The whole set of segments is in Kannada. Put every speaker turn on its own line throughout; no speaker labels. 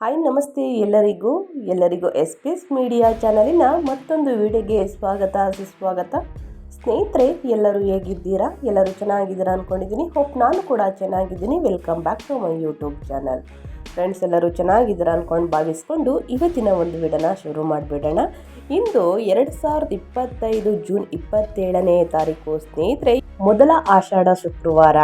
ಹಾಯ್, ನಮಸ್ತೆ ಎಲ್ಲರಿಗೂ. ಎಲ್ಲರಿಗೂ ಎಸ್ ಪಿ ಎಸ್ ಮೀಡಿಯಾ ಚಾನಲಿನ ಮತ್ತೊಂದು ವಿಡಿಯೋಗೆ ಸ್ವಾಗತ, ಸುಸ್ವಾಗತ. ಸ್ನೇಹಿತರೆ, ಎಲ್ಲರೂ ಹೇಗಿದ್ದೀರಾ? ಎಲ್ಲರೂ ಚೆನ್ನಾಗಿದ್ದೀರಾ ಅಂದ್ಕೊಂಡಿದ್ದೀನಿ ಹೋಪ್ ನಾನು ಕೂಡ ಚೆನ್ನಾಗಿದ್ದೀನಿ. Welcome back to my YouTube channel friends ಎಲ್ಲರೂ ಚೆನ್ನಾಗಿದ್ದೀರಾ ಅಂದ್ಕೊಂಡು ಭಾವಿಸ್ಕೊಂಡು ಇವತ್ತಿನ ಒಂದು ವಿಡನ ಶುರು ಮಾಡಿಬಿಡೋಣ. ಇಂದು ಎರಡು ಸಾವಿರದ ಇಪ್ಪತ್ತೈದು ಜೂನ್ ಇಪ್ಪತ್ತೇಳನೇ ತಾರೀಕು, ಸ್ನೇಹಿತರೆ, ಮೊದಲ ಆಷಾಢ ಶುಕ್ರವಾರ.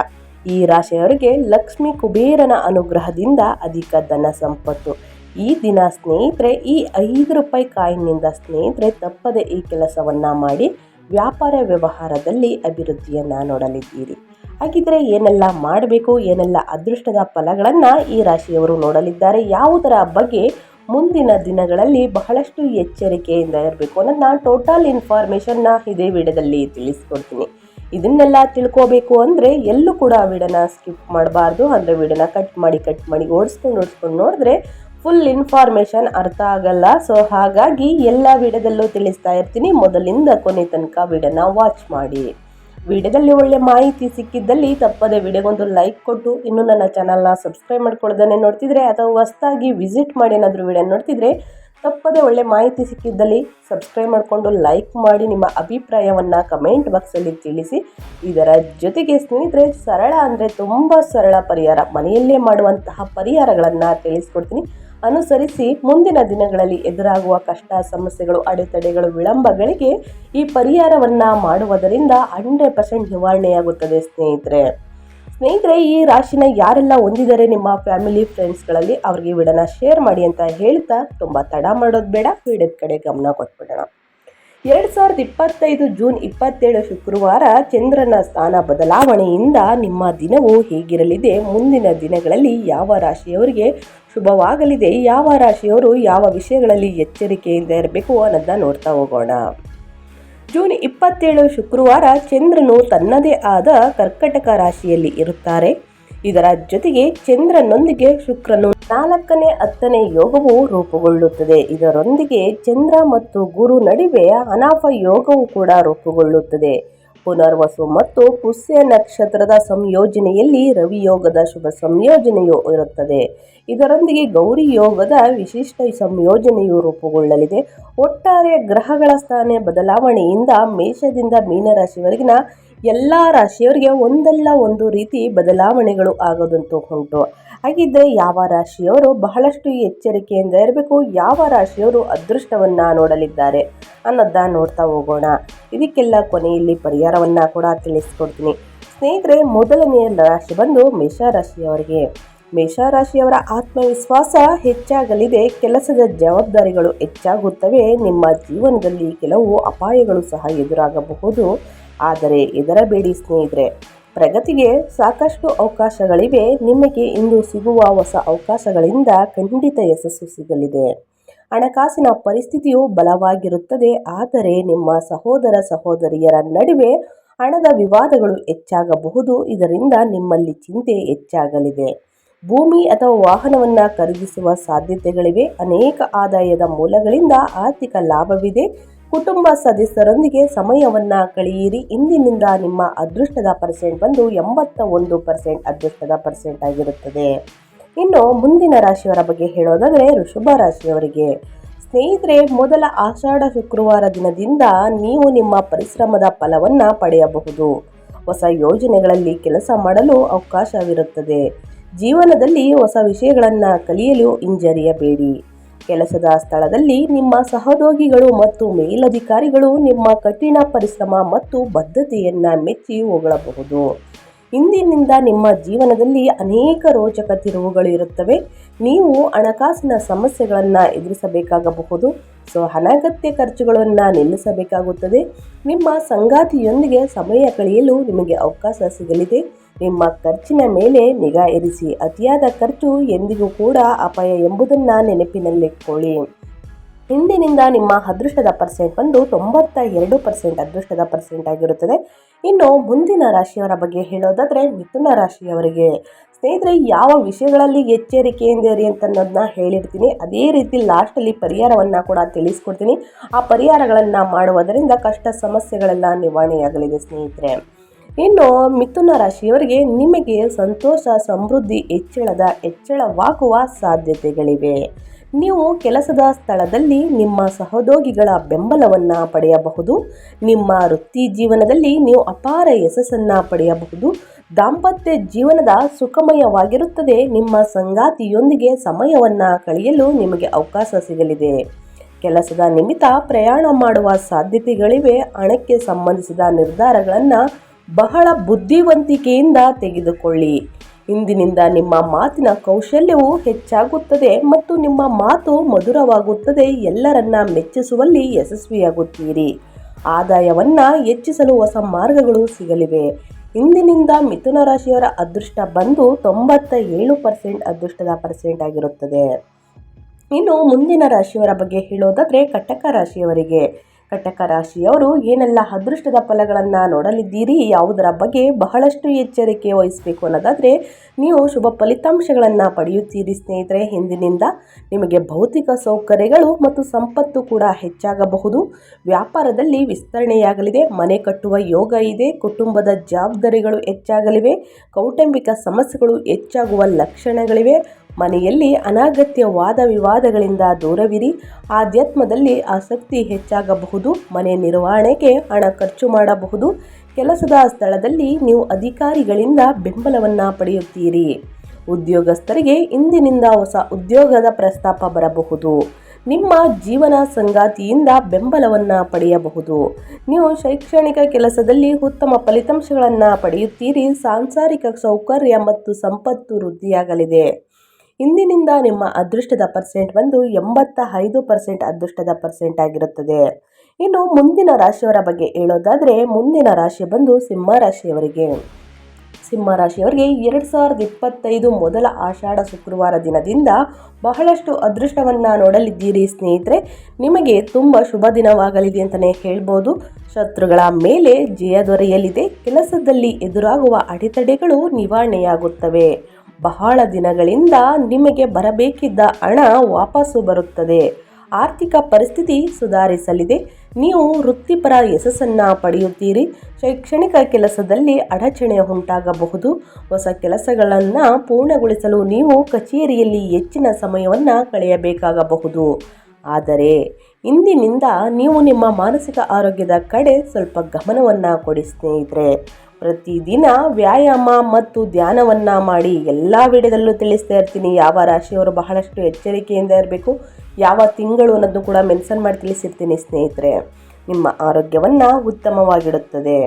ಈ ರಾಶಿಯವರಿಗೆ ಲಕ್ಷ್ಮಿ ಕುಬೇರನ ಅನುಗ್ರಹದಿಂದ ಅಧಿಕ ಧನ ಸಂಪತ್ತು. ಈ ದಿನ ಸ್ನೇಹಿತರೆ, ಈ ಐದು ರೂಪಾಯಿ ಕಾಯಿನಿಂದ ಸ್ನೇಹಿತರೆ, ತಪ್ಪದೆ ಈ ಕೆಲಸವನ್ನು ಮಾಡಿ ವ್ಯಾಪಾರ ವ್ಯವಹಾರದಲ್ಲಿ ಅಭಿವೃದ್ಧಿಯನ್ನು ನೋಡಲಿದ್ದೀರಿ. ಹಾಗಿದ್ರೆ ಏನೆಲ್ಲ ಮಾಡಬೇಕು, ಏನೆಲ್ಲ ಅದೃಷ್ಟದ ಫಲಗಳನ್ನು ಈ ರಾಶಿಯವರು ನೋಡಲಿದ್ದಾರೆ, ಯಾವುದರ ಬಗ್ಗೆ ಮುಂದಿನ ದಿನಗಳಲ್ಲಿ ಬಹಳಷ್ಟು ಎಚ್ಚರಿಕೆಯಿಂದ ಇರಬೇಕು ಅನ್ನೋದು ನಾನು ಟೋಟಲ್ ಇನ್ಫಾರ್ಮೇಷನ್ನ ಇದೇ ವಿಡಿಯೋದಲ್ಲಿ ತಿಳಿಸ್ಕೊಡ್ತೀನಿ. ಇದನ್ನೆಲ್ಲ ತಿಳ್ಕೋಬೇಕು ಅಂದರೆ ಎಲ್ಲೂ ಕೂಡ ವಿಡನ ಸ್ಕಿಪ್ ಮಾಡಬಾರ್ದು. ಅಂದರೆ ವಿಡನ ಕಟ್ ಮಾಡಿ ಕಟ್ ಮಾಡಿ, ಓಡಿಸ್ಕೊಂಡು ಓಡಿಸ್ಕೊಂಡು ನೋಡಿದ್ರೆ ಫುಲ್ ಇನ್ಫಾರ್ಮೇಷನ್ ಅರ್ಥ ಆಗಲ್ಲ. ಸೊ ಹಾಗಾಗಿ ಎಲ್ಲ ವಿಡದಲ್ಲೂ ತಿಳಿಸ್ತಾ ಇರ್ತೀನಿ. ಮೊದಲಿಂದ ಕೊನೆ ತನಕ ವಿಡನ ವಾಚ್ ಮಾಡಿ. ವಿಡಿಯೋದಲ್ಲಿ ಒಳ್ಳೆ ಮಾಹಿತಿ ಸಿಕ್ಕಿದ್ದಲ್ಲಿ ತಪ್ಪದೆ ವಿಡಿಯೋಗೊಂದು ಲೈಕ್ ಕೊಟ್ಟು, ಇನ್ನೂ ನನ್ನ ಚಾನಲ್ನ ಸಬ್ಸ್ಕ್ರೈಬ್ ಮಾಡ್ಕೊಳ್ಳೋದನ್ನೇ ನೋಡ್ತಿದ್ರೆ ಅಥವಾ ಹೊಸ್ದಾಗಿ ವಿಸಿಟ್ ಮಾಡಿ ಏನಾದರೂ ವಿಡಿಯೋ ನೋಡ್ತಿದ್ರೆ ತಪ್ಪದೆ ಒಳ್ಳೆ ಮಾಹಿತಿ ಸಿಕ್ಕಿದ್ದಲ್ಲಿ ಸಬ್ಸ್ಕ್ರೈಬ್ ಮಾಡಿಕೊಂಡು ಲೈಕ್ ಮಾಡಿ ನಿಮ್ಮ ಅಭಿಪ್ರಾಯವನ್ನು ಕಮೆಂಟ್ ಬಾಕ್ಸಲ್ಲಿ ತಿಳಿಸಿ. ಇದರ ಜೊತೆಗೆ ಸ್ನೇಹಿತರೆ, ಸರಳ ಅಂದರೆ ತುಂಬ ಸರಳ ಪರಿಹಾರ. ಮನೆಯಲ್ಲೇ ಮಾಡುವಂತಹ ಪರಿಹಾರಗಳನ್ನು ತಿಳಿಸ್ಕೊಡ್ತೀನಿ. ಅನುಸರಿಸಿ ಮುಂದಿನ ದಿನಗಳಲ್ಲಿ ಎದುರಾಗುವ ಕಷ್ಟ, ಸಮಸ್ಯೆಗಳು, ಅಡೆತಡೆಗಳು, ವಿಳಂಬಗಳಿಗೆ ಈ ಪರಿಹಾರವನ್ನು ಮಾಡುವುದರಿಂದ ಹಂಡ್ರೆಡ್ ಪರ್ಸೆಂಟ್ ನಿವಾರಣೆಯಾಗುತ್ತದೆ ಸ್ನೇಹಿತರೆ. ಸ್ನೇಹಿತರೆ, ಈ ರಾಶಿನ ಯಾರೆಲ್ಲ ಹೊಂದಿದ್ದಾರೆ ನಿಮ್ಮ ಫ್ಯಾಮಿಲಿ, ಫ್ರೆಂಡ್ಸ್ಗಳಲ್ಲಿ ಅವ್ರಿಗೆ ವಿಡನ ಶೇರ್ ಮಾಡಿ ಅಂತ ಹೇಳ್ತಾ ತುಂಬ ತಡ ಮಾಡೋದು ಬೇಡ, ವಿಡಿಯೋದ ಕಡೆ ಗಮನ ಕೊಟ್ಬಿಡೋಣ. ಎರಡು ಸಾವಿರದ ಇಪ್ಪತ್ತೈದು ಜೂನ್ ಇಪ್ಪತ್ತೇಳು ಶುಕ್ರವಾರ ಚಂದ್ರನ ಸ್ಥಾನ ಬದಲಾವಣೆಯಿಂದ ನಿಮ್ಮ ದಿನವು ಹೇಗಿರಲಿದೆ? ಮುಂದಿನ ದಿನಗಳಲ್ಲಿ ಯಾವ ರಾಶಿಯವರಿಗೆ ಶುಭವಾಗಲಿದೆ? ಯಾವ ರಾಶಿಯವರು ಯಾವ ವಿಷಯಗಳಲ್ಲಿ ಎಚ್ಚರಿಕೆಯಿಂದ ಇರಬೇಕು ಅನ್ನೋದನ್ನ ನೋಡ್ತಾ ಹೋಗೋಣ. ಜೂನ್ ಇಪ್ಪತ್ತೇಳು ಶುಕ್ರವಾರ ಚಂದ್ರನು ತನ್ನದೇ ಆದ ಕರ್ಕಟಕ ರಾಶಿಯಲ್ಲಿ ಇರುತ್ತಾರೆ. ಇದರ ಜೊತೆಗೆ ಚಂದ್ರನೊಂದಿಗೆ ಶುಕ್ರನು ನಾಲ್ಕನೇ ಹತ್ತನೇ ಯೋಗವು ರೂಪುಗೊಳ್ಳುತ್ತದೆ. ಇದರೊಂದಿಗೆ ಚಂದ್ರ ಮತ್ತು ಗುರು ನಡುವೆ ಅನಾಫ ಯೋಗವು ಕೂಡ ರೂಪುಗೊಳ್ಳುತ್ತದೆ. ಪುನರ್ವಸು ಮತ್ತು ಪುಷ್ಯ ನಕ್ಷತ್ರದ ಸಂಯೋಜನೆಯಲ್ಲಿ ರವಿಯೋಗದ ಶುಭ ಸಂಯೋಜನೆಯು ಇರುತ್ತದೆ. ಇದರೊಂದಿಗೆ ಗೌರಿ ಯೋಗದ ವಿಶಿಷ್ಟ ಸಂಯೋಜನೆಯು ರೂಪುಗೊಳ್ಳಲಿದೆ. ಒಟ್ಟಾರೆ ಗ್ರಹಗಳ ಸ್ಥಾನ ಬದಲಾವಣೆಯಿಂದ ಮೇಷದಿಂದ ಮೀನರಾಶಿವರೆಗಿನ ಎಲ್ಲ ರಾಶಿಯವರಿಗೆ ಒಂದಲ್ಲ ಒಂದು ರೀತಿ ಬದಲಾವಣೆಗಳು ಆಗೋದಂತೂ ಉಂಟು. ಹಾಗಿದ್ದರೆ ಯಾವ ರಾಶಿಯವರು ಬಹಳಷ್ಟು ಎಚ್ಚರಿಕೆಯಿಂದ ಇರಬೇಕು, ಯಾವ ರಾಶಿಯವರು ಅದೃಷ್ಟವನ್ನು ನೋಡಲಿದ್ದಾರೆ ಅನ್ನೋದನ್ನ ನೋಡ್ತಾ ಹೋಗೋಣ. ಇದಕ್ಕೆಲ್ಲ ಕೊನೆಯಲ್ಲಿ ಪರಿಹಾರವನ್ನು ಕೂಡ ತಿಳಿಸ್ಕೊಡ್ತೀನಿ. ಸ್ನೇಹಿತರೆ ಮೊದಲನೆಯ ರಾಶಿ ಬಂದು ಮೇಷರಾಶಿಯವರಿಗೆ. ಮೇಷರಾಶಿಯವರ ಆತ್ಮವಿಶ್ವಾಸ ಹೆಚ್ಚಾಗಲಿದೆ, ಕೆಲಸದ ಜವಾಬ್ದಾರಿಗಳು ಹೆಚ್ಚಾಗುತ್ತವೆ, ನಿಮ್ಮ ಜೀವನದಲ್ಲಿ ಕೆಲವು ಅಪಾಯಗಳು ಸಹ ಎದುರಾಗಬಹುದು. ಆದರೆ ಹೆದರಬೇಡಿ ಸ್ನೇಹಿತರೆ ಪ್ರಗತಿಗೆ ಸಾಕಷ್ಟು ಅವಕಾಶಗಳಿವೆ. ನಿಮಗೆ ಇಂದು ಸಿಗುವ ಹೊಸ ಅವಕಾಶಗಳಿಂದ ಖಂಡಿತ ಯಶಸ್ಸು ಸಿಗಲಿದೆ. ಹಣಕಾಸಿನ ಪರಿಸ್ಥಿತಿಯು ಬಲವಾಗಿರುತ್ತದೆ. ಆದರೆ ನಿಮ್ಮ ಸಹೋದರ ಸಹೋದರಿಯರ ನಡುವೆ ಹಣದ ವಿವಾದಗಳು ಹೆಚ್ಚಾಗಬಹುದು. ಇದರಿಂದ ನಿಮ್ಮಲ್ಲಿ ಚಿಂತೆ ಹೆಚ್ಚಾಗಲಿದೆ. ಭೂಮಿ ಅಥವಾ ವಾಹನವನ್ನು ಖರೀದಿಸುವ ಸಾಧ್ಯತೆಗಳಿವೆ. ಅನೇಕ ಆದಾಯದ ಮೂಲಗಳಿಂದ ಆರ್ಥಿಕ ಲಾಭವಿದೆ. ಕುಟುಂಬ ಸದಸ್ಯರೊಂದಿಗೆ ಸಮಯವನ್ನು ಕಳೆಯಿರಿ. ಇಂದಿನಿಂದ ನಿಮ್ಮ ಅದೃಷ್ಟದ ಪರ್ಸೆಂಟ್ ಬಂದು ಎಂಬತ್ತ ಒಂದು ಪರ್ಸೆಂಟ್ ಅದೃಷ್ಟದ ಪರ್ಸೆಂಟ್ ಆಗಿರುತ್ತದೆ. ಇನ್ನು ಮುಂದಿನ ರಾಶಿಯವರ ಬಗ್ಗೆ ಹೇಳೋದಾದರೆ ಋಷಭ ರಾಶಿಯವರಿಗೆ. ಸ್ನೇಹಿತರೆ, ಮೊದಲ ಆಷಾಢ ಶುಕ್ರವಾರ ದಿನದಿಂದ ನೀವು ನಿಮ್ಮ ಪರಿಶ್ರಮದ ಫಲವನ್ನು ಪಡೆಯಬಹುದು. ಹೊಸ ಯೋಜನೆಗಳಲ್ಲಿ ಕೆಲಸ ಮಾಡಲು ಅವಕಾಶವಿರುತ್ತದೆ. ಜೀವನದಲ್ಲಿ ಹೊಸ ವಿಷಯಗಳನ್ನು ಕಲಿಯಲು ಹಿಂಜರಿಯಬೇಡಿ. ಕೆಲಸದ ಸ್ಥಳದಲ್ಲಿ ನಿಮ್ಮ ಸಹೋದ್ಯೋಗಿಗಳು ಮತ್ತು ಮೇಲಧಿಕಾರಿಗಳು ನಿಮ್ಮ ಕಠಿಣ ಪರಿಶ್ರಮ ಮತ್ತು ಬದ್ಧತೆಯನ್ನು ಮೆಚ್ಚಿ ಹೊಗಳಬಹುದು. ಇಂದಿನಿಂದ ನಿಮ್ಮ ಜೀವನದಲ್ಲಿ ಅನೇಕ ರೋಚಕ ತಿರುವುಗಳು ಇರುತ್ತವೆ. ನೀವು ಹಣಕಾಸಿನ ಸಮಸ್ಯೆಗಳನ್ನು ಎದುರಿಸಬೇಕಾಗಬಹುದು. ಸೊ ಅನಗತ್ಯ ಖರ್ಚುಗಳನ್ನು ನಿಲ್ಲಿಸಬೇಕಾಗುತ್ತದೆ. ನಿಮ್ಮ ಸಂಗಾತಿಯೊಂದಿಗೆ ಸಮಯ ಕಳೆಯಲು ನಿಮಗೆ ಅವಕಾಶ ಸಿಗಲಿದೆ. ನಿಮ್ಮ ಖರ್ಚಿನ ಮೇಲೆ ನಿಗಾ ಇರಿಸಿ. ಅತಿಯಾದ ಖರ್ಚು ಎಂದಿಗೂ ಕೂಡ ಅಪಾಯ ಎಂಬುದನ್ನು ನೆನಪಿನಲ್ಲಿಟ್ಕೊಳ್ಳಿ. ಇಂದಿನಿಂದ ನಿಮ್ಮ ಅದೃಷ್ಟದ ಪರ್ಸೆಂಟ್ ಬಂದು ತೊಂಬತ್ತ ಎರಡು ಪರ್ಸೆಂಟ್ ಅದೃಷ್ಟದ ಪರ್ಸೆಂಟ್ ಆಗಿರುತ್ತದೆ. ಇನ್ನು ಮುಂದಿನ ರಾಶಿಯವರ ಬಗ್ಗೆ ಹೇಳೋದಾದರೆ ಮಿಥುನ ರಾಶಿಯವರಿಗೆ. ಸ್ನೇಹಿತರೆ, ಯಾವ ವಿಷಯಗಳಲ್ಲಿ ಎಚ್ಚರಿಕೆಯಿಂದ ಇರಿ ಅಂತ ಅನ್ನೋದನ್ನ ಹೇಳಿರ್ತೀನಿ. ಅದೇ ರೀತಿ ಲಾಸ್ಟಲ್ಲಿ ಪರಿಹಾರವನ್ನು ಕೂಡ ತಿಳಿಸ್ಕೊಡ್ತೀನಿ. ಆ ಪರಿಹಾರಗಳನ್ನು ಮಾಡುವುದರಿಂದ ಕಷ್ಟ ಸಮಸ್ಯೆಗಳೆಲ್ಲ ನಿವಾರಣೆಯಾಗಲಿದೆ ಸ್ನೇಹಿತರೆ. ಇನ್ನು ಮಿಥುನ ರಾಶಿಯವರಿಗೆ ನಿಮಗೆ ಸಂತೋಷ, ಸಮೃದ್ಧಿ, ಹೆಚ್ಚಳದ, ಹೆಚ್ಚಳವಾಗುವ ಸಾಧ್ಯತೆಗಳಿವೆ. ನೀವು ಕೆಲಸದ ಸ್ಥಳದಲ್ಲಿ ನಿಮ್ಮ ಸಹೋದ್ಯೋಗಿಗಳ ಬೆಂಬಲವನ್ನು ಪಡೆಯಬಹುದು. ನಿಮ್ಮ ವೃತ್ತಿ ಜೀವನದಲ್ಲಿ ನೀವು ಅಪಾರ ಯಶಸ್ಸನ್ನು ಪಡೆಯಬಹುದು. ದಾಂಪತ್ಯ ಜೀವನದ ಸುಖಮಯವಾಗಿರುತ್ತದೆ. ನಿಮ್ಮ ಸಂಗಾತಿಯೊಂದಿಗೆ ಸಮಯವನ್ನು ಕಳೆಯಲು ನಿಮಗೆ ಅವಕಾಶ ಸಿಗಲಿದೆ. ಕೆಲಸದ ನಿಮಿತ್ತ ಪ್ರಯಾಣ ಮಾಡುವ ಸಾಧ್ಯತೆಗಳಿವೆ. ಹಣಕ್ಕೆ ಸಂಬಂಧಿಸಿದ ನಿರ್ಧಾರಗಳನ್ನು ಬಹಳ ಬುದ್ಧಿವಂತಿಕೆಯಿಂದ ತೆಗೆದುಕೊಳ್ಳಿ. ಇಂದಿನಿಂದ ನಿಮ್ಮ ಮಾತಿನ ಕೌಶಲ್ಯವು ಹೆಚ್ಚಾಗುತ್ತದೆ ಮತ್ತು ನಿಮ್ಮ ಮಾತು ಮಧುರವಾಗುತ್ತದೆ. ಎಲ್ಲರನ್ನ ಮೆಚ್ಚಿಸುವಲ್ಲಿ ಯಶಸ್ವಿಯಾಗುತ್ತೀರಿ. ಆದಾಯವನ್ನು ಹೆಚ್ಚಿಸಲು ಹೊಸ ಮಾರ್ಗಗಳು ಸಿಗಲಿವೆ. ಇಂದಿನಿಂದ ಮಿಥುನ ರಾಶಿಯವರ ಅದೃಷ್ಟ ಬಂದು ತೊಂಬತ್ತ ಏಳು ಪರ್ಸೆಂಟ್ ಅದೃಷ್ಟದ ಪರ್ಸೆಂಟ್ ಆಗಿರುತ್ತದೆ. ಇನ್ನು ಮುಂದಿನ ರಾಶಿಯವರ ಬಗ್ಗೆ ಹೇಳೋದಾದರೆ ಕಟಕ ರಾಶಿಯವರಿಗೆ. ಕಟಕ ರಾಶಿಯವರು ಏನೆಲ್ಲ ಅದೃಷ್ಟದ ಫಲಗಳನ್ನು ನೋಡಲಿದ್ದೀರಿ, ಯಾವುದರ ಬಗ್ಗೆ ಬಹಳಷ್ಟು ಎಚ್ಚರಿಕೆ ವಹಿಸಬೇಕು ಅನ್ನೋದಾದರೆ, ನೀವು ಶುಭ ಫಲಿತಾಂಶಗಳನ್ನು ಪಡೆಯುತ್ತೀರಿ ಸ್ನೇಹಿತರೆ. ಹಿಂದಿನಿಂದ ನಿಮಗೆ ಭೌತಿಕ ಸೌಕರ್ಯಗಳು ಮತ್ತು ಸಂಪತ್ತು ಕೂಡ ಹೆಚ್ಚಾಗಬಹುದು. ವ್ಯಾಪಾರದಲ್ಲಿ ವಿಸ್ತರಣೆಯಾಗಲಿದೆ, ಮನೆ ಕಟ್ಟುವ ಯೋಗ ಇದೆ, ಕುಟುಂಬದ ಜವಾಬ್ದಾರಿಗಳು ಹೆಚ್ಚಾಗಲಿವೆ, ಕೌಟುಂಬಿಕ ಸಮಸ್ಯೆಗಳು ಹೆಚ್ಚಾಗುವ ಲಕ್ಷಣಗಳಿವೆ. ಮನೆಯಲ್ಲಿ ಅನಗತ್ಯ ವಾದ ವಿವಾದಗಳಿಂದ ದೂರವಿರಿ. ಆಧ್ಯಾತ್ಮದಲ್ಲಿ ಆಸಕ್ತಿ ಹೆಚ್ಚಾಗಬಹುದು. ಮನೆ ನಿರ್ವಹಣೆಗೆ ಹಣ ಖರ್ಚು ಮಾಡಬಹುದು. ಕೆಲಸದ ಸ್ಥಳದಲ್ಲಿ ನೀವು ಅಧಿಕಾರಿಗಳಿಂದ ಬೆಂಬಲವನ್ನು ಪಡೆಯುತ್ತೀರಿ. ಉದ್ಯೋಗಸ್ಥರಿಗೆ ಇಂದಿನಿಂದ ಹೊಸ ಉದ್ಯೋಗದ ಪ್ರಸ್ತಾಪ ಬರಬಹುದು. ನಿಮ್ಮ ಜೀವನ ಸಂಗಾತಿಯಿಂದ ಬೆಂಬಲವನ್ನು ಪಡೆಯಬಹುದು. ನೀವು ಶೈಕ್ಷಣಿಕ ಕೆಲಸದಲ್ಲಿ ಉತ್ತಮ ಫಲಿತಾಂಶಗಳನ್ನು ಪಡೆಯುತ್ತೀರಿ. ಸಾಂಸಾರಿಕ ಸೌಕರ್ಯ ಮತ್ತು ಸಂಪತ್ತು ವೃದ್ಧಿಯಾಗಲಿದೆ. ಇಂದಿನಿಂದ ನಿಮ್ಮ ಅದೃಷ್ಟದ ಪರ್ಸೆಂಟ್ ಬಂದು ಎಂಬತ್ತ ಐದು ಪರ್ಸೆಂಟ್ ಅದೃಷ್ಟದ ಪರ್ಸೆಂಟ್ ಆಗಿರುತ್ತದೆ. ಇನ್ನು ಮುಂದಿನ ರಾಶಿಯವರ ಬಗ್ಗೆ ಹೇಳೋದಾದರೆ ಮುಂದಿನ ರಾಶಿ ಬಂದು ಸಿಂಹ ರಾಶಿಯವರಿಗೆ. ಸಿಂಹ ರಾಶಿಯವರಿಗೆ ಎರಡು ಸಾವಿರದ ಇಪ್ಪತ್ತೈದು ಮೊದಲ ಆಷಾಢ ಶುಕ್ರವಾರ ದಿನದಿಂದ ಬಹಳಷ್ಟು ಅದೃಷ್ಟವನ್ನು ನೋಡಲಿದ್ದೀರಿ ಸ್ನೇಹಿತರೆ. ನಿಮಗೆ ತುಂಬ ಶುಭ ದಿನವಾಗಲಿದೆ ಅಂತಲೇ ಹೇಳ್ಬೋದು. ಶತ್ರುಗಳ ಮೇಲೆ ಜಯ ದೊರೆಯಲಿದೆ. ಕೆಲಸದಲ್ಲಿ ಎದುರಾಗುವ ಅಡೆತಡೆಗಳು ನಿವಾರಣೆಯಾಗುತ್ತವೆ. ಬಹಳ ದಿನಗಳಿಂದ ನಿಮಗೆ ಬರಬೇಕಿದ್ದ ಹಣ ವಾಪಸ್ಸು ಬರುತ್ತದೆ. ಆರ್ಥಿಕ ಪರಿಸ್ಥಿತಿ ಸುಧಾರಿಸಲಿದೆ. ನೀವು ವೃತ್ತಿಪರ ಯಶಸ್ಸನ್ನು ಪಡೆಯುತ್ತೀರಿ. ಶೈಕ್ಷಣಿಕ ಕೆಲಸದಲ್ಲಿ ಅಡಚಣೆ ಉಂಟಾಗಬಹುದು. ಹೊಸ ಕೆಲಸಗಳನ್ನು ಪೂರ್ಣಗೊಳಿಸಲು ನೀವು ಕಚೇರಿಯಲ್ಲಿ ಹೆಚ್ಚಿನ ಸಮಯವನ್ನು ಕಳೆಯಬೇಕಾಗಬಹುದು. ಆದರೆ ಇಂದಿನಿಂದ ನೀವು ನಿಮ್ಮ ಮಾನಸಿಕ ಆರೋಗ್ಯದ ಕಡೆ ಸ್ವಲ್ಪ ಗಮನವನ್ನು ಕೊಡಿ ಸ್ನೇಹಿತರೆ. ಪ್ರತಿದಿನ ವ್ಯಾಯಾಮ ಮತ್ತು ಧ್ಯಾನವನ್ನು ಮಾಡಿ ಎಲ್ಲ ವಿಡಿಯೋದಲ್ಲೂ ತಿಳಿಸ್ತಾ ಇರ್ತೀನಿ. ಯಾವ ರಾಶಿಯವರು ಬಹಳಷ್ಟು ಎಚ್ಚರಿಕೆಯಿಂದ ಇರಬೇಕು, ಯಾವ ತಿಂಗಳು ಅನ್ನೋದು ಕೂಡ ಮೆನ್ಷನ್ ಮಾಡಿ ತಿಳಿಸಿರ್ತೀನಿ ಸ್ನೇಹಿತರೆ. ನಿಮ್ಮ ಆರೋಗ್ಯವನ್ನು ಉತ್ತಮವಾಗಿಡುತ್ತದೆ.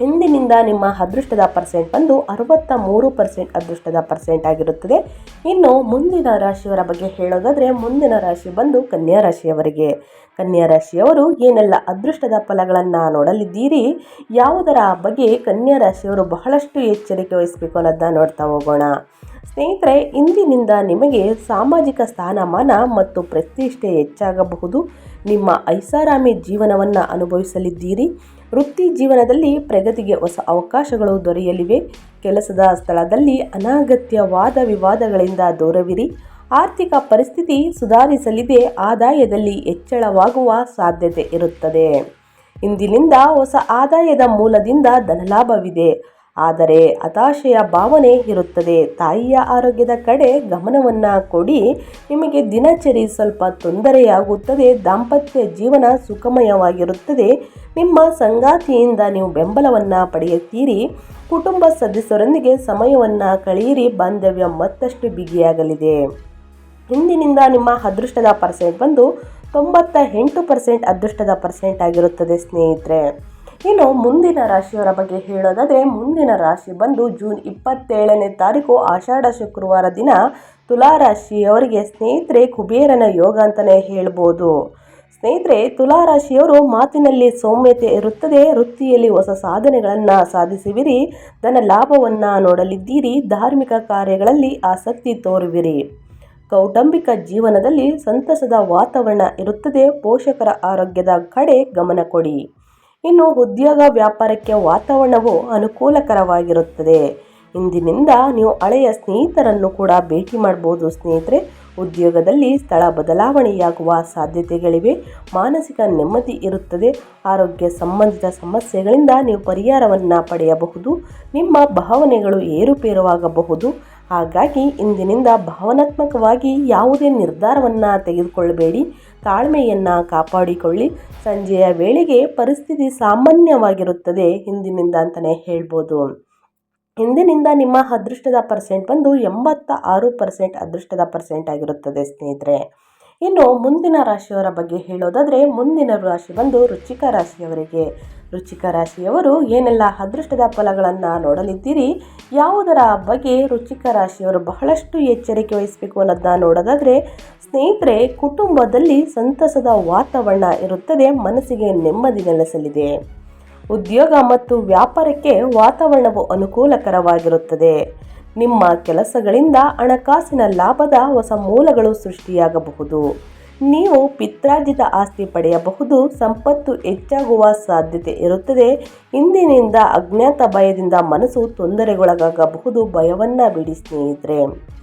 ಇಂದಿನಿಂದ ನಿಮ್ಮ ಅದೃಷ್ಟದ ಪರ್ಸೆಂಟ್ ಬಂದು ಅರವತ್ತ ಮೂರು ಪರ್ಸೆಂಟ್ ಅದೃಷ್ಟದ ಪರ್ಸೆಂಟ್ ಆಗಿರುತ್ತದೆ. ಇನ್ನು ಮುಂದಿನ ರಾಶಿಯವರ ಬಗ್ಗೆ ಹೇಳೋದಾದರೆ ಮುಂದಿನ ರಾಶಿ ಬಂದು ಕನ್ಯಾ ರಾಶಿಯವರಿಗೆ. ಕನ್ಯಾ ರಾಶಿಯವರು ಏನೆಲ್ಲ ಅದೃಷ್ಟದ ಫಲಗಳನ್ನು ನೋಡಲಿದ್ದೀರಿ, ಯಾವುದರ ಬಗ್ಗೆ ಕನ್ಯಾ ರಾಶಿಯವರು ಬಹಳಷ್ಟು ಎಚ್ಚರಿಕೆ ವಹಿಸಬೇಕು ಅನ್ನೋದನ್ನ ನೋಡ್ತಾ ಹೋಗೋಣ. ಸ್ನೇಹಿತರೆ, ಇಂದಿನಿಂದ ನಿಮಗೆ ಸಾಮಾಜಿಕ ಸ್ಥಾನಮಾನ ಮತ್ತು ಪ್ರತಿಷ್ಠೆ ಹೆಚ್ಚಾಗಬಹುದು. ನಿಮ್ಮ ಐಷಾರಾಮಿ ಜೀವನವನ್ನು ಅನುಭವಿಸಲಿದ್ದೀರಿ. ವೃತ್ತಿ ಜೀವನದಲ್ಲಿ ಪ್ರಗತಿಗೆ ಹೊಸ ಅವಕಾಶಗಳು ದೊರೆಯಲಿವೆ. ಕೆಲಸದ ಸ್ಥಳದಲ್ಲಿ ಅನಾಗತ್ಯವಾದ ವಿವಾದಗಳಿಂದ ದೂರವಿರಿ. ಆರ್ಥಿಕ ಪರಿಸ್ಥಿತಿ ಸುಧಾರಿಸಲಿದೆ. ಆದಾಯದಲ್ಲಿ ಹೆಚ್ಚಳವಾಗುವ ಸಾಧ್ಯತೆ ಇರುತ್ತದೆ. ಇಂದಿನಿಂದ ಹೊಸ ಆದಾಯದ ಮೂಲದಿಂದ ಧನಲಾಭವಿದೆ. ಆದರೆ ಹತಾಶೆಯ ಭಾವನೆ ಇರುತ್ತದೆ. ತಾಯಿಯ ಆರೋಗ್ಯದ ಕಡೆ ಗಮನವನ್ನು ಕೊಡಿ. ನಿಮಗೆ ದಿನಚರಿ ಸ್ವಲ್ಪ ತೊಂದರೆಯಾಗುತ್ತದೆ. ದಾಂಪತ್ಯ ಜೀವನ ಸುಖಮಯವಾಗಿರುತ್ತದೆ. ನಿಮ್ಮ ಸಂಗಾತಿಯಿಂದ ನೀವು ಬೆಂಬಲವನ್ನು ಪಡೆಯುತ್ತೀರಿ. ಕುಟುಂಬ ಸದಸ್ಯರೊಂದಿಗೆ ಸಮಯವನ್ನು ಕಳೆಯಿರಿ. ಬಾಂಧವ್ಯ ಮತ್ತಷ್ಟು ಬಿಗಿಯಾಗಲಿದೆ. ಇಂದಿನಿಂದ ನಿಮ್ಮ ಅದೃಷ್ಟದ ಪರ್ಸೆಂಟ್ ಬಂದು ತೊಂಬತ್ತ ಎಂಟು ಪರ್ಸೆಂಟ್ ಅದೃಷ್ಟದ ಪರ್ಸೆಂಟ್ ಆಗಿರುತ್ತದೆ ಸ್ನೇಹಿತರೆ. ಇನ್ನು ಮುಂದಿನ ರಾಶಿಯವರ ಬಗ್ಗೆ ಹೇಳೋದಾದರೆ, ಮುಂದಿನ ರಾಶಿ ಬಂದು ಜೂನ್ ಇಪ್ಪತ್ತೇಳನೇ ತಾರೀಕು ಆಷಾಢ ಶುಕ್ರವಾರ ದಿನ ತುಲಾ ರಾಶಿಯವರಿಗೆ ಸ್ನೇಹಿತರೆ ಕುಬೇರನ ಯೋಗ ಅಂತಲೇ ಹೇಳ್ಬೋದು. ಸ್ನೇಹಿತರೆ ತುಲಾ ರಾಶಿಯವರು ಮಾತಿನಲ್ಲಿ ಸೌಮ್ಯತೆ ಇರುತ್ತದೆ, ವೃತ್ತಿಯಲ್ಲಿ ಹೊಸ ಸಾಧನೆಗಳನ್ನು ಸಾಧಿಸುವಿರಿ, ಧನ ಲಾಭವನ್ನು ನೋಡಲಿದ್ದೀರಿ, ಧಾರ್ಮಿಕ ಕಾರ್ಯಗಳಲ್ಲಿ ಆಸಕ್ತಿ ತೋರುವಿರಿ. ಕೌಟುಂಬಿಕ ಜೀವನದಲ್ಲಿ ಸಂತಸದ ವಾತಾವರಣ ಇರುತ್ತದೆ, ಪೋಷಕರ ಆರೋಗ್ಯದ ಕಡೆ ಗಮನ ಕೊಡಿ. ಇನ್ನು ಉದ್ಯೋಗ ವ್ಯಾಪಾರಕ್ಕೆ ವಾತಾವರಣವು ಅನುಕೂಲಕರವಾಗಿರುತ್ತದೆ. ಇಂದಿನಿಂದ ನೀವು ಹಳೆಯ ಸ್ನೇಹಿತರನ್ನು ಕೂಡ ಭೇಟಿ ಮಾಡ್ಬೋದು ಸ್ನೇಹಿತರೆ. ಉದ್ಯೋಗದಲ್ಲಿ ಸ್ಥಳ ಬದಲಾವಣೆಯಾಗುವ ಸಾಧ್ಯತೆಗಳಿವೆ. ಮಾನಸಿಕ ನೆಮ್ಮದಿ ಇರುತ್ತದೆ. ಆರೋಗ್ಯ ಸಂಬಂಧಿತ ಸಮಸ್ಯೆಗಳಿಂದ ನೀವು ಪರಿಹಾರವನ್ನು ಪಡೆಯಬಹುದು. ನಿಮ್ಮ ಭಾವನೆಗಳು ಏರುಪೇರುವಾಗಬಹುದು ಹಾಗಾಗಿ ಇಂದಿನಿಂದ ಭಾವನಾತ್ಮಕವಾಗಿ ಯಾವುದೇ ನಿರ್ಧಾರವನ್ನು ತೆಗೆದುಕೊಳ್ಳಬೇಡಿ ತಾಳ್ಮೆಯನ್ನು ಕಾಪಾಡಿಕೊಳ್ಳಿ. ಸಂಜೆಯ ವೇಳೆಗೆ ಪರಿಸ್ಥಿತಿ ಸಾಮಾನ್ಯವಾಗಿರುತ್ತದೆ ಇಂದಿನಿಂದ ಅಂತಲೇ ಹೇಳ್ಬೋದು. ಇಂದಿನಿಂದ ನಿಮ್ಮ ಅದೃಷ್ಟದ ಪರ್ಸೆಂಟ್ ಬಂದು ಎಂಬತ್ತ ಆರು ಪರ್ಸೆಂಟ್ ಅದೃಷ್ಟದ ಪರ್ಸೆಂಟ್ ಆಗಿರುತ್ತದೆ ಸ್ನೇಹಿತರೆ. ಇನ್ನು ಮುಂದಿನ ರಾಶಿಯವರ ಬಗ್ಗೆ ಹೇಳೋದಾದರೆ ಮುಂದಿನ ರಾಶಿ ಬಂದು ರುಚಿಕ ರಾಶಿಯವರಿಗೆ. ರುಚಿಕ ರಾಶಿಯವರು ಏನೆಲ್ಲ ಅದೃಷ್ಟದ ಫಲಗಳನ್ನು ನೋಡಲಿದ್ದೀರಿ, ಯಾವುದರ ಬಗ್ಗೆ ರುಚಿಕ ರಾಶಿಯವರು ಬಹಳಷ್ಟು ಎಚ್ಚರಿಕೆ ವಹಿಸಬೇಕು ಅನ್ನೋದನ್ನ ನೋಡೋದಾದರೆ ಸ್ನೇಹಿತರೆ, ಕುಟುಂಬದಲ್ಲಿ ಸಂತಸದ ವಾತಾವರಣ ಇರುತ್ತದೆ, ಮನಸ್ಸಿಗೆ ನೆಮ್ಮದಿ ನೆಲೆಸಲಿದೆ. ಉದ್ಯೋಗ ಮತ್ತು ವ್ಯಾಪಾರಕ್ಕೆ ವಾತಾವರಣವು ಅನುಕೂಲಕರವಾಗಿರುತ್ತದೆ. ನಿಮ್ಮ ಕೆಲಸಗಳಿಂದ ಹಣಕಾಸಿನ ಲಾಭದ ಹೊಸ ಮೂಲಗಳು ಸೃಷ್ಟಿಯಾಗಬಹುದು. ನೀವು ಪಿತ್ರಾರ್ಜಿತ ಆಸ್ತಿ ಪಡೆಯಬಹುದು, ಸಂಪತ್ತು ಹೆಚ್ಚಾಗುವ ಸಾಧ್ಯತೆ ಇರುತ್ತದೆ. ಇಂದಿನಿಂದ ಅಜ್ಞಾತ ಭಯದಿಂದ ಮನಸ್ಸು ತೊಂದರೆಗೊಳಗಾಗಬಹುದು ಭಯವನ್ನು ಬಿಡಿ ಸ್ನೇಹಿತರೆ.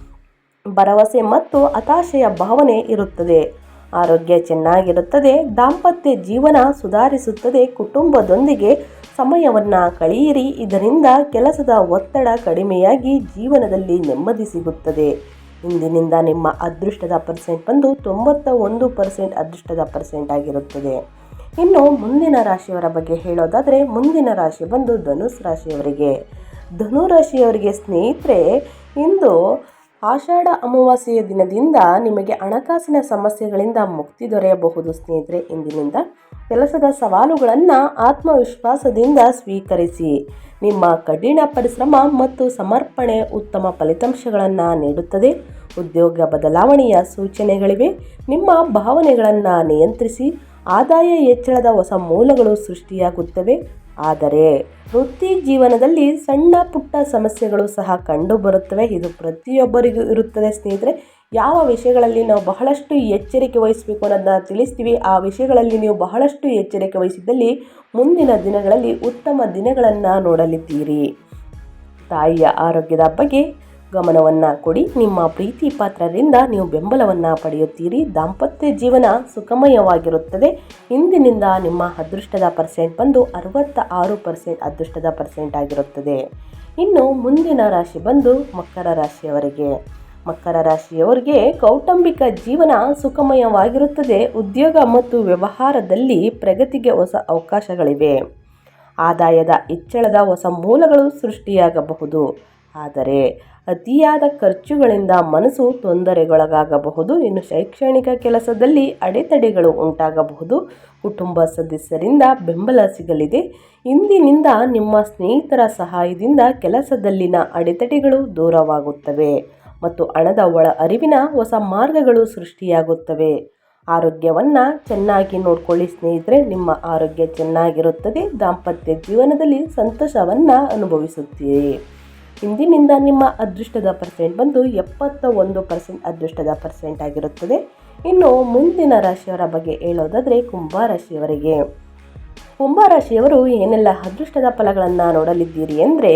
ಭರವಸೆ ಮತ್ತು ಹತಾಶೆಯ ಭಾವನೆ ಇರುತ್ತದೆ. ಆರೋಗ್ಯ ಚೆನ್ನಾಗಿರುತ್ತದೆ, ದಾಂಪತ್ಯ ಜೀವನ ಸುಧಾರಿಸುತ್ತದೆ, ಕುಟುಂಬದೊಂದಿಗೆ ಸಮಯವನ್ನು ಕಳೆಯಿರಿ, ಇದರಿಂದ ಕೆಲಸದ ಒತ್ತಡ ಕಡಿಮೆಯಾಗಿ ಜೀವನದಲ್ಲಿ ನೆಮ್ಮದಿ ಸಿಗುತ್ತದೆ. ಇಂದಿನಿಂದ ನಿಮ್ಮ ಅದೃಷ್ಟದ ಪರ್ಸೆಂಟ್ ಬಂದು ತೊಂಬತ್ತ ಒಂದು ಪರ್ಸೆಂಟ್ ಅದೃಷ್ಟದ ಪರ್ಸೆಂಟ್ ಆಗಿರುತ್ತದೆ. ಇನ್ನು ಮುಂದಿನ ರಾಶಿಯವರ ಬಗ್ಗೆ ಹೇಳೋದಾದರೆ, ಮುಂದಿನ ರಾಶಿ ಬಂದು ಧನುಸ್ ರಾಶಿಯವರಿಗೆ. ಧನು ರಾಶಿಯವರಿಗೆ ಸ್ನೇಹಿತರೆ, ಇಂದು ಆಷಾಢ ಅಮಾವಾಸ್ಯೆಯ ದಿನದಿಂದ ನಿಮಗೆ ಹಣಕಾಸಿನ ಸಮಸ್ಯೆಗಳಿಂದ ಮುಕ್ತಿ ದೊರೆಯಬಹುದು, ಸ್ನೇಹಿತರೆ. ಇಂದಿನಿಂದ ಕೆಲಸದ ಸವಾಲುಗಳನ್ನು ಆತ್ಮವಿಶ್ವಾಸದಿಂದ ಸ್ವೀಕರಿಸಿ. ನಿಮ್ಮ ಕಠಿಣ ಪರಿಶ್ರಮ ಮತ್ತು ಸಮರ್ಪಣೆ ಉತ್ತಮ ಫಲಿತಾಂಶಗಳನ್ನು ನೀಡುತ್ತದೆ. ಉದ್ಯೋಗ ಬದಲಾವಣೆಯ ಸೂಚನೆಗಳಿವೆ. ನಿಮ್ಮ ಭಾವನೆಗಳನ್ನು ನಿಯಂತ್ರಿಸಿ, ಆದಾಯ ಹೆಚ್ಚಳದ ಹೊಸ ಮೂಲಗಳು ಸೃಷ್ಟಿಯಾಗುತ್ತವೆ. ಆದರೆ ವೃತ್ತಿ ಜೀವನದಲ್ಲಿ ಸಣ್ಣ ಪುಟ್ಟ ಸಮಸ್ಯೆಗಳು ಸಹ ಕಂಡುಬರುತ್ತವೆ ಇದು ಪ್ರತಿಯೊಬ್ಬರಿಗೂ ಇರುತ್ತದೆ ಸ್ನೇಹಿತರೆ. ಯಾವ ವಿಷಯಗಳಲ್ಲಿ ನಾವು ಬಹಳಷ್ಟು ಎಚ್ಚರಿಕೆ ವಹಿಸಬೇಕು ಅನ್ನೋದನ್ನ ತಿಳಿಸ್ತೀವಿ. ಆ ವಿಷಯಗಳಲ್ಲಿ ನೀವು ಬಹಳಷ್ಟು ಎಚ್ಚರಿಕೆ ವಹಿಸಿದ್ದಲ್ಲಿ ಮುಂದಿನ ದಿನಗಳಲ್ಲಿ ಉತ್ತಮ ದಿನಗಳನ್ನು ನೋಡಲಿದ್ದೀರಿ. ತಾಯಿಯ ಆರೋಗ್ಯದ ಬಗ್ಗೆ ಗಮನವನ್ನು ಕೊಡಿ. ನಿಮ್ಮ ಪ್ರೀತಿ ಪಾತ್ರರಿಂದ ನೀವು ಬೆಂಬಲವನ್ನು ಪಡೆಯುತ್ತೀರಿ. ದಾಂಪತ್ಯ ಜೀವನ ಸುಖಮಯವಾಗಿರುತ್ತದೆ. ಇಂದಿನಿಂದ ನಿಮ್ಮ ಅದೃಷ್ಟದ ಪರ್ಸೆಂಟ್ ಬಂದು ಅರವತ್ತ ಆರು ಪರ್ಸೆಂಟ್ ಅದೃಷ್ಟದ ಪರ್ಸೆಂಟ್ ಆಗಿರುತ್ತದೆ. ಇನ್ನು ಮುಂದಿನ ರಾಶಿ ಬಂದು ಮಕರ ರಾಶಿಯವರಿಗೆ. ಮಕರ ರಾಶಿಯವರಿಗೆ ಕೌಟುಂಬಿಕ ಜೀವನ ಸುಖಮಯವಾಗಿರುತ್ತದೆ. ಉದ್ಯೋಗ ಮತ್ತು ವ್ಯವಹಾರದಲ್ಲಿ ಪ್ರಗತಿಗೆ ಹೊಸ ಅವಕಾಶಗಳಿವೆ. ಆದಾಯದ ಹೆಚ್ಚಳದ ಹೊಸ ಮೂಲಗಳು ಸೃಷ್ಟಿಯಾಗಬಹುದು. ಆದರೆ ಅತಿಯಾದ ಖರ್ಚುಗಳಿಂದ ಮನಸ್ಸು ತೊಂದರೆಗೊಳಗಾಗಬಹುದು. ಇನ್ನು ಶೈಕ್ಷಣಿಕ ಕೆಲಸದಲ್ಲಿ ಅಡೆತಡೆಗಳು ಉಂಟಾಗಬಹುದು. ಕುಟುಂಬ ಸದಸ್ಯರಿಂದ ಬೆಂಬಲ ಸಿಗಲಿದೆ. ಇಂದಿನಿಂದ ನಿಮ್ಮ ಸ್ನೇಹಿತರ ಸಹಾಯದಿಂದ ಕೆಲಸದಲ್ಲಿನ ಅಡೆತಡೆಗಳು ದೂರವಾಗುತ್ತವೆ ಮತ್ತು ಹಣದ ಒಳ ಅರಿವಿನ ಹೊಸ ಮಾರ್ಗಗಳು ಸೃಷ್ಟಿಯಾಗುತ್ತವೆ. ಆರೋಗ್ಯವನ್ನು ಚೆನ್ನಾಗಿ ನೋಡಿಕೊಳ್ಳಿ ಸ್ನೇಹಿತರೆ. ನಿಮ್ಮ ಆರೋಗ್ಯ ಚೆನ್ನಾಗಿರುತ್ತದೆ. ದಾಂಪತ್ಯ ಜೀವನದಲ್ಲಿ ಸಂತೋಷವನ್ನು ಅನುಭವಿಸುತ್ತೀರಿ. ಇಂದಿನಿಂದ ನಿಮ್ಮ ಅದೃಷ್ಟದ ಪರ್ಸೆಂಟ್ ಬಂದು ಎಪ್ಪತ್ತ ಒಂದು ಪರ್ಸೆಂಟ್ ಅದೃಷ್ಟದ ಪರ್ಸೆಂಟ್ ಆಗಿರುತ್ತದೆ. ಇನ್ನು ಮುಂದಿನ ರಾಶಿಯವರ ಬಗ್ಗೆ ಹೇಳೋದಾದರೆ ಕುಂಭ ರಾಶಿಯವರಿಗೆ. ಕುಂಭರಾಶಿಯವರು ಏನೆಲ್ಲ ಅದೃಷ್ಟದ ಫಲಗಳನ್ನು ನೋಡಲಿದ್ದೀರಿ ಅಂದರೆ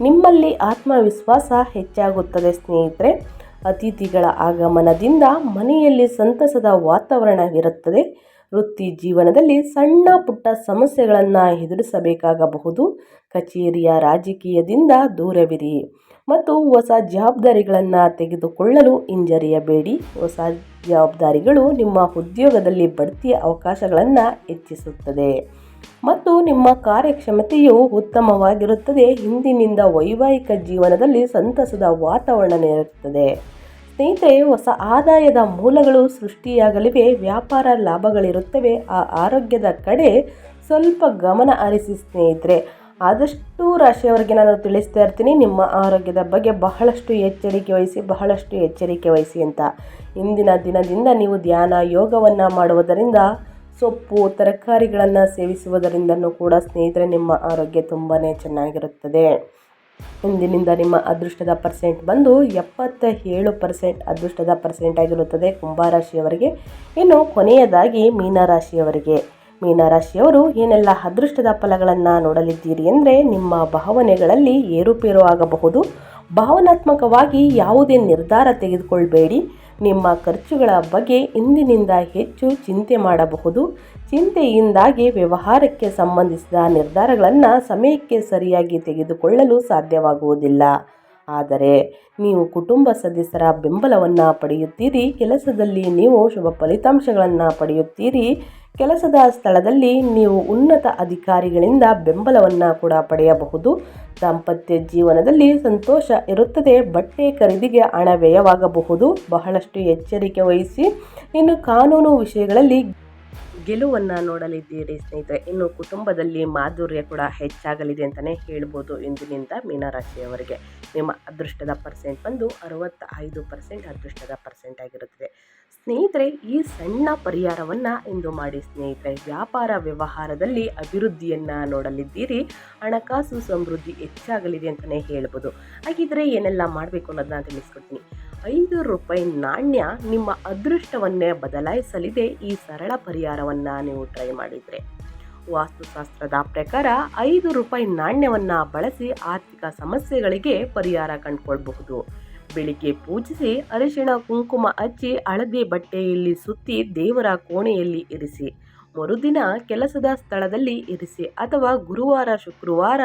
ನಿಮ್ಮಲ್ಲಿ ಆತ್ಮವಿಶ್ವಾಸ ಹೆಚ್ಚಾಗುತ್ತದೆ ಸ್ನೇಹಿತರೆ. ಅತಿಥಿಗಳ ಆಗಮನದಿಂದ ಮನೆಯಲ್ಲಿ ಸಂತಸದ ವಾತಾವರಣವಿರುತ್ತದೆ. ವೃತ್ತಿ ಜೀವನದಲ್ಲಿ ಸಣ್ಣ ಪುಟ್ಟ ಸಮಸ್ಯೆಗಳನ್ನು ಎದುರಿಸಬೇಕಾಗಬಹುದು. ಕಚೇರಿಯ ರಾಜಕೀಯದಿಂದ ದೂರವಿರಿ ಮತ್ತು ಹೊಸ ಜವಾಬ್ದಾರಿಗಳನ್ನು ತೆಗೆದುಕೊಳ್ಳಲು ಹಿಂಜರಿಯಬೇಡಿ. ಹೊಸ ಜವಾಬ್ದಾರಿಗಳು ನಿಮ್ಮ ಉದ್ಯೋಗದಲ್ಲಿ ಬಡ್ತಿಯ ಅವಕಾಶಗಳನ್ನು ಹೆಚ್ಚಿಸುತ್ತದೆ ಮತ್ತು ನಿಮ್ಮ ಕಾರ್ಯಕ್ಷಮತೆಯು ಉತ್ತಮವಾಗಿರುತ್ತದೆ. ಹಿಂದಿನಿಂದ ವೈವಾಹಿಕ ಜೀವನದಲ್ಲಿ ಸಂತಸದ ವಾತಾವರಣ ನೆಲೆಸುತ್ತದೆ. ಸ್ನೇಹಿತರೆ, ಹೊಸ ಆದಾಯದ ಮೂಲಗಳು ಸೃಷ್ಟಿಯಾಗಲಿವೆ. ವ್ಯಾಪಾರ ಲಾಭಗಳಿರುತ್ತವೆ. ಆ ಆರೋಗ್ಯದ ಕಡೆ ಸ್ವಲ್ಪ ಗಮನ ಹರಿಸಿ ಸ್ನೇಹಿತರೆ. ಆದಷ್ಟು ರಾಶಿಯವರಿಗೆ ನಾನು ತಿಳಿಸ್ತಾ ಇರ್ತೀನಿ, ನಿಮ್ಮ ಆರೋಗ್ಯದ ಬಗ್ಗೆ ಬಹಳಷ್ಟು ಎಚ್ಚರಿಕೆ ವಹಿಸಿ, ಬಹಳಷ್ಟು ಎಚ್ಚರಿಕೆ ವಹಿಸಿ ಅಂತ. ಇಂದಿನ ದಿನದಿಂದ ನೀವು ಧ್ಯಾನ, ಯೋಗವನ್ನು ಮಾಡುವುದರಿಂದ, ಸೊಪ್ಪು, ತರಕಾರಿಗಳನ್ನು ಸೇವಿಸುವುದರಿಂದನೂ ಕೂಡ ಸ್ನೇಹಿತರೆ ನಿಮ್ಮ ಆರೋಗ್ಯ ತುಂಬಾ ಚೆನ್ನಾಗಿರುತ್ತದೆ. ಇಂದಿನಿಂದ ನಿಮ್ಮ ಅದೃಷ್ಟದ ಪರ್ಸೆಂಟ್ ಬಂದು ಎಪ್ಪತ್ತ ಏಳು ಪರ್ಸೆಂಟ್ ಅದೃಷ್ಟದ ಪರ್ಸೆಂಟ್ ಆಗಿರುತ್ತದೆ ಕುಂಭರಾಶಿಯವರಿಗೆ. ಇನ್ನು ಕೊನೆಯದಾಗಿ ಮೀನರಾಶಿಯವರಿಗೆ. ಮೀನರಾಶಿಯವರು ಏನೆಲ್ಲ ಅದೃಷ್ಟದ ಫಲಗಳನ್ನು ನೋಡಲಿದ್ದೀರಿ ಅಂದರೆ ನಿಮ್ಮ ಭಾವನೆಗಳಲ್ಲಿ ಏರುಪೇರು ಆಗಬಹುದು ಭಾವನಾತ್ಮಕವಾಗಿ ಯಾವುದೇ ನಿರ್ಧಾರ ತೆಗೆದುಕೊಳ್ಬೇಡಿ. ನಿಮ್ಮ ಖರ್ಚುಗಳ ಬಗ್ಗೆ ಇಂದಿನಿಂದ ಹೆಚ್ಚು ಚಿಂತೆ ಮಾಡಬಹುದು. ಚಿಂತೆಯಿಂದಾಗಿ ವ್ಯವಹಾರಕ್ಕೆ ಸಂಬಂಧಿಸಿದ ನಿರ್ಧಾರಗಳನ್ನು ಸಮಯಕ್ಕೆ ಸರಿಯಾಗಿ ತೆಗೆದುಕೊಳ್ಳಲು ಸಾಧ್ಯವಾಗುವುದಿಲ್ಲ. ಆದರೆ, ನೀವು ಕುಟುಂಬ ಸದಸ್ಯರ ಬೆಂಬಲವನ್ನು ಪಡೆಯುತ್ತೀರಿ, ಕೆಲಸದಲ್ಲಿ ನೀವು ಶುಭ ಫಲಿತಾಂಶಗಳನ್ನು ಪಡೆಯುತ್ತೀರಿ, ಕೆಲಸದ ಸ್ಥಳದಲ್ಲಿ ನೀವು ಉನ್ನತ ಅಧಿಕಾರಿಗಳಿಂದ ಬೆಂಬಲವನ್ನು ಕೂಡ ಪಡೆಯಬಹುದು. ದಾಂಪತ್ಯ ಜೀವನದಲ್ಲಿ ಸಂತೋಷ ಇರುತ್ತದೆ, ಬಟ್ಟೆ ಖರೀದಿಗೆ ಹಣ ವ್ಯಯವಾಗಬಹುದು. ಬಹಳಷ್ಟು ಎಚ್ಚರಿಕೆ ವಹಿಸಿ, ಇನ್ನು ಕಾನೂನು ವಿಷಯಗಳಲ್ಲಿ ಗೆಲುವನ್ನು ನೋಡಲಿದ್ದೀರಿ ಸ್ನೇಹಿತರೆ. ಇನ್ನು ಕುಟುಂಬದಲ್ಲಿ ಮಾಧುರ್ಯ ಕೂಡ ಹೆಚ್ಚಾಗಲಿದೆ ಅಂತಲೇ ಹೇಳ್ಬೋದು ಇಂದಿನಿಂದ ಮೀನರಾಶಿಯವರಿಗೆ. ನಿಮ್ಮ ಅದೃಷ್ಟದ ಪರ್ಸೆಂಟ್ ಬಂದು ಅರವತ್ತ ಐದು ಪರ್ಸೆಂಟ್ ಅದೃಷ್ಟದ ಪರ್ಸೆಂಟ್ ಆಗಿರುತ್ತದೆ. ಸ್ನೇಹಿತರೆ, ಈ ಸಣ್ಣ ಪರಿಹಾರವನ್ನು ಇಂದು ಮಾಡಿ ಸ್ನೇಹಿತರೆ. ವ್ಯಾಪಾರ ವ್ಯವಹಾರದಲ್ಲಿ ಅಭಿವೃದ್ಧಿಯನ್ನು ನೋಡಲಿದ್ದೀರಿ. ಹಣಕಾಸು ಸಮೃದ್ಧಿ ಹೆಚ್ಚಾಗಲಿದೆ ಅಂತಲೇ ಹೇಳ್ಬೋದು. ಹಾಗಿದ್ರೆ ಏನೆಲ್ಲ ಮಾಡಬೇಕು ಅನ್ನೋದನ್ನ ತಿಳಿಸ್ಕೊಡ್ತೀನಿ. ಐದು ರೂಪಾಯಿ ನಾಣ್ಯ ನಿಮ್ಮ ಅದೃಷ್ಟವನ್ನೇ ಬದಲಾಯಿಸಲಿದೆ ಈ ಸರಳ ಪರಿಹಾರವನ್ನು ನೀವು ಟ್ರೈ ಮಾಡಿದರೆ. ವಾಸ್ತುಶಾಸ್ತ್ರದ ಪ್ರಕಾರ ಐದು ರೂಪಾಯಿ ನಾಣ್ಯವನ್ನು ಬಳಸಿ ಆರ್ಥಿಕ ಸಮಸ್ಯೆಗಳಿಗೆ ಪರಿಹಾರ ಕಂಡುಕೊಳ್ಬಹುದು. ಬೆಳಿಗ್ಗೆ ಪೂಜಿಸಿ ಅರಿಶಿಣ, ಕುಂಕುಮ ಹಚ್ಚಿ ಹಳದಿ ಬಟ್ಟೆಯಲ್ಲಿ ಸುತ್ತಿ ದೇವರ ಕೋಣೆಯಲ್ಲಿ ಇರಿಸಿ, ಮರುದಿನ ಕೆಲಸದ ಸ್ಥಳದಲ್ಲಿ ಇರಿಸಿ ಅಥವಾ ಗುರುವಾರ, ಶುಕ್ರವಾರ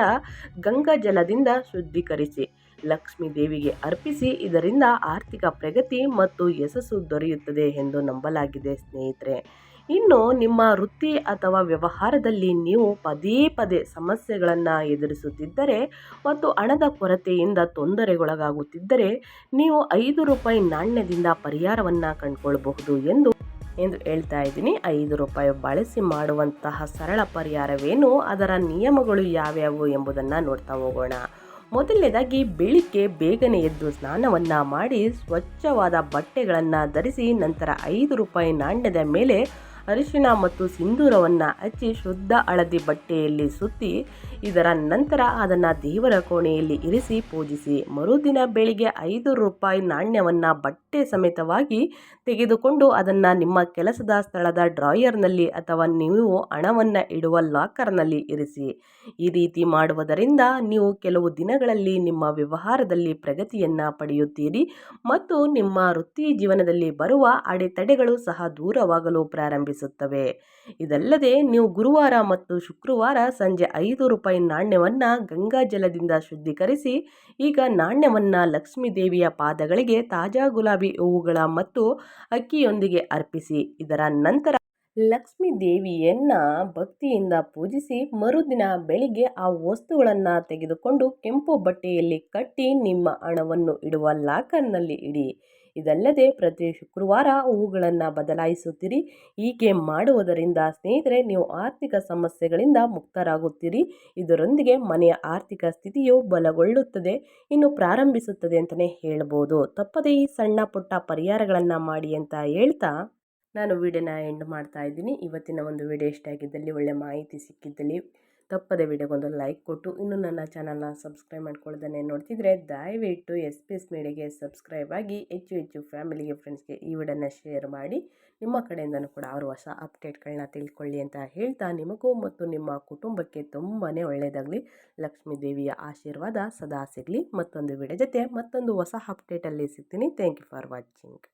ಗಂಗಾ ಜಲದಿಂದ ಶುದ್ಧೀಕರಿಸಿ ಲಕ್ಷ್ಮೀ ದೇವಿಗೆ ಅರ್ಪಿಸಿ ಇದರಿಂದ ಆರ್ಥಿಕ ಪ್ರಗತಿ ಮತ್ತು ಯಶಸ್ಸು ದೊರೆಯುತ್ತದೆ ಎಂದು ನಂಬಲಾಗಿದೆ ಸ್ನೇಹಿತರೆ. ಇನ್ನು ನಿಮ್ಮ ವೃತ್ತಿ ಅಥವಾ ವ್ಯವಹಾರದಲ್ಲಿ ನೀವು ಪದೇ ಪದೇ ಸಮಸ್ಯೆಗಳನ್ನು ಎದುರಿಸುತ್ತಿದ್ದರೆ ಮತ್ತು ಹಣದ ಕೊರತೆಯಿಂದ ತೊಂದರೆಗೊಳಗಾಗುತ್ತಿದ್ದರೆ ನೀವು ಐದು ರೂಪಾಯಿ ನಾಣ್ಯದಿಂದ ಪರಿಹಾರವನ್ನು ಕಂಡುಕೊಳ್ಬಹುದು ಎಂದು ಎಂದು ಹೇಳ್ತಾ ಇದ್ದೀನಿ. ಐದು ರೂಪಾಯಿ ಬಳಸಿ ಮಾಡುವಂತಹ ಸರಳ ಪರಿಹಾರವೇನು? ಅದರ ನಿಯಮಗಳು ಯಾವ್ಯಾವು ಎಂಬುದನ್ನು ನೋಡ್ತಾ ಹೋಗೋಣ. ಮೊದಲನೇದಾಗಿ ಬೆಳಿಗ್ಗೆ ಬೇಗನೆ ಎದ್ದು ಸ್ನಾನವನ್ನು ಮಾಡಿ ಸ್ವಚ್ಛವಾದ ಬಟ್ಟೆಗಳನ್ನು ಧರಿಸಿ ನಂತರ ಐದು ರೂಪಾಯಿ ನಾಣ್ಯದ ಮೇಲೆ ಅರಿಶಿಣ ಮತ್ತು ಸಿಂಧೂರವನ್ನು ಹಚ್ಚಿ ಶುದ್ಧ ಹಳದಿ ಬಟ್ಟೆಯಲ್ಲಿ ಸುತ್ತಿ ಇದರ ನಂತರ ಅದನ್ನು ದೇವರ ಕೋಣೆಯಲ್ಲಿ ಇರಿಸಿ ಪೂಜಿಸಿ ಮರುದಿನ ಬೆಳಿಗ್ಗೆ ಐದು ರೂಪಾಯಿ ನಾಣ್ಯವನ್ನು ಬಟ್ಟೆ ಸಮೇತವಾಗಿ ತೆಗೆದುಕೊಂಡು ಅದನ್ನು ನಿಮ್ಮ ಕೆಲಸದ ಸ್ಥಳದ ಡ್ರಾಯರ್ನಲ್ಲಿ ಅಥವಾ ನೀವು ಹಣವನ್ನು ಇಡುವ ಲಾಕರ್ನಲ್ಲಿ ಇರಿಸಿ. ಈ ರೀತಿ ಮಾಡುವುದರಿಂದ ನೀವು ಕೆಲವು ದಿನಗಳಲ್ಲಿ ನಿಮ್ಮ ವ್ಯವಹಾರದಲ್ಲಿ ಪ್ರಗತಿಯನ್ನು ಪಡೆಯುತ್ತೀರಿ ಮತ್ತು ನಿಮ್ಮ ವೃತ್ತಿ ಜೀವನದಲ್ಲಿ ಬರುವ ಅಡೆತಡೆಗಳು ಸಹ ದೂರವಾಗಲು ಪ್ರಾರಂಭಿಸುತ್ತವೆ. ಇದಲ್ಲದೆ ನೀವು ಗುರುವಾರ ಮತ್ತು ಶುಕ್ರವಾರ ಸಂಜೆ ಐದು ರೂಪಾಯಿ ನಾಣ್ಯವನ್ನು ಗಂಗಾ ಜಲದಿಂದ ಶುದ್ಧೀಕರಿಸಿ, ಈಗ ನಾಣ್ಯವನ್ನು ಲಕ್ಷ್ಮೀ ದೇವಿಯ ಪಾದಗಳಿಗೆ ತಾಜಾ ಗುಲಾಬಿ ಹೂವುಗಳ ಮತ್ತು ಅಕ್ಕಿಯೊಂದಿಗೆ ಅರ್ಪಿಸಿ. ಇದರ ನಂತರ ಲಕ್ಷ್ಮೀ ದೇವಿಯನ್ನ ಭಕ್ತಿಯಿಂದ ಪೂಜಿಸಿ, ಮರುದಿನ ಬೆಳಿಗ್ಗೆ ಆ ವಸ್ತುಗಳನ್ನು ತೆಗೆದುಕೊಂಡು ಕೆಂಪು ಬಟ್ಟೆಯಲ್ಲಿ ಕಟ್ಟಿ ನಿಮ್ಮ ಹಣವನ್ನು ಇಡುವ ಲಾಕರ್ನಲ್ಲಿ ಇಡಿ. ಇದಲ್ಲದೆ ಪ್ರತಿ ಶುಕ್ರವಾರ ಹೂವುಗಳನ್ನು ಬದಲಾಯಿಸುತ್ತೀರಿ. ಹೀಗೆ ಮಾಡುವುದರಿಂದ ಸ್ನೇಹಿತರೆ, ನೀವು ಆರ್ಥಿಕ ಸಮಸ್ಯೆಗಳಿಂದ ಮುಕ್ತರಾಗುತ್ತೀರಿ. ಇದರೊಂದಿಗೆ ಮನೆಯ ಆರ್ಥಿಕ ಸ್ಥಿತಿಯು ಬಲಗೊಳ್ಳುತ್ತದೆ. ಇನ್ನು ಪ್ರಾರಂಭಿಸುತ್ತದೆ ಅಂತಲೇ ಹೇಳ್ಬೋದು. ತಪ್ಪದೇ ಈ ಸಣ್ಣ ಪುಟ್ಟ ಪರಿಹಾರಗಳನ್ನು ಮಾಡಿ ಅಂತ ಹೇಳ್ತಾ ನಾನು ವಿಡಿಯೋನ ಎಂಡ್ ಮಾಡ್ತಾ ಇದ್ದೀನಿ. ಇವತ್ತಿನ ಒಂದು ವಿಡಿಯೋ ಇಷ್ಟ ಆಗಿದ್ದಲ್ಲಿ ಒಳ್ಳೆ ಮಾಹಿತಿ ಸಿಕ್ಕಿದ್ದಲ್ಲಿ ತಪ್ಪದೆ ವಿಡಿಯೋಗೊಂದು ಲೈಕ್ ಕೊಟ್ಟು ಇನ್ನು ನನ್ನ ಚಾನಲ್ನ ಸಬ್ಸ್ಕ್ರೈಬ್ ಮಾಡ್ಕೊಳ್ಳೋದನ್ನೇ ನೋಡ್ತಿದ್ರೆ ದಯವಿಟ್ಟು ಎಸ್ ಪಿ ಎಸ್ ಮೀಡಿಯಾಗೆ ಸಬ್ಸ್ಕ್ರೈಬ್ ಆಗಿ ಹೆಚ್ಚು ಹೆಚ್ಚು ಫ್ಯಾಮಿಲಿಗೆ, ಫ್ರೆಂಡ್ಸ್ಗೆ ಈ ವಿಡಿಯೋನ ಶೇರ್ ಮಾಡಿ. ನಿಮ್ಮ ಕಡೆಯಿಂದನೂ ಕೂಡ ಅವರು ಹೊಸ ಅಪ್ಡೇಟ್ಗಳನ್ನ ತಿಳ್ಕೊಳ್ಳಿ ಅಂತ ಹೇಳ್ತಾ ನಿಮಗೂ ಮತ್ತು ನಿಮ್ಮ ಕುಟುಂಬಕ್ಕೆ ತುಂಬಾ ಒಳ್ಳೆಯದಾಗಲಿ ಲಕ್ಷ್ಮೀ ದೇವಿಯ ಆಶೀರ್ವಾದ ಸದಾ ಸಿಗಲಿ. ಮತ್ತೊಂದು ವಿಡಿಯೋ ಜೊತೆ ಮತ್ತೊಂದು ಹೊಸ ಅಪ್ಡೇಟಲ್ಲಿ ಸಿಗ್ತೀನಿ. Thank you for watching.